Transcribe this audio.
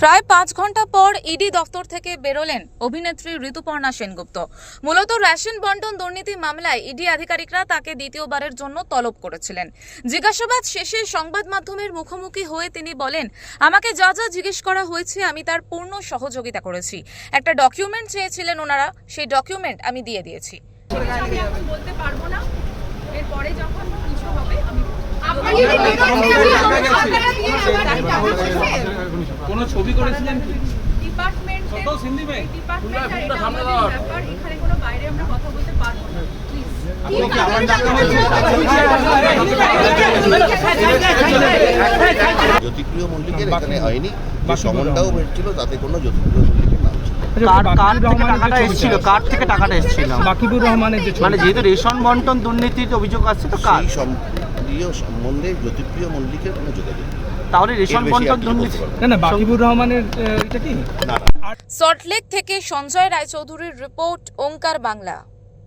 প্রায় পাঁচ ঘণ্টা পর ইডি দফতর থেকে বেরোলেন অভিনেত্রী ঋতুপর্ণা সেনগুপ্ত। মূলত রেশন বন্টন দুর্নীতি মামলায় ইডি আধিকারিকরা তাকে দ্বিতীয়বারের জন্য তলব করেছিলেন। জিজ্ঞাসাবাদ শেষে সংবাদ মাধ্যমের মুখোমুখি হয়ে তিনি বলেন আমাকে যা যা জিজ্ঞেস করা হয়েছে আমি তার পূর্ণ সহযোগিতা করেছি। একটা ডকুমেন্ট চেয়েছিলেন ওনারা সেই ডকুমেন্ট আমি দিয়ে দিয়েছি। বলতে পারব না। এরপরে যখন কিছু হবে আমি কোনো ছবি করেছিলেন কি ডিপার্টমেন্ট ছোট সিন্ধি ভাই ডিপার্টমেন্ট এখানে কোনো বাইরে আমরা কথা বলতে পারব না জ্যোতিপ্রিয় মল্লিকের এখানে হয়নি যে সমনটাও বেরছিল তাতে কোনো জ্যোতিপ্রিয় মল্লিকের নাম ছিল না। কার কার থেকে টাকাটা এসেছিল কার থেকে টাকাটা এসেছিল বাকিবুর রহমানের মানে যেহেতু রেশন বন্টন দুর্নীতির অভিযোগ আসছে তো কার সেই সম্বন্ধে জ্যোতিপ্রিয় মল্লিকের কোনো যোগাযোগ তাহলে রেশন এর বন্টন দুর্নীতি না না বাকিবুর রহমানের এটা কি? না না। সল্টলেক থেকে সঞ্জয় রায়চৌধুরীর রিপোর্ট ওঙ্কার বাংলা।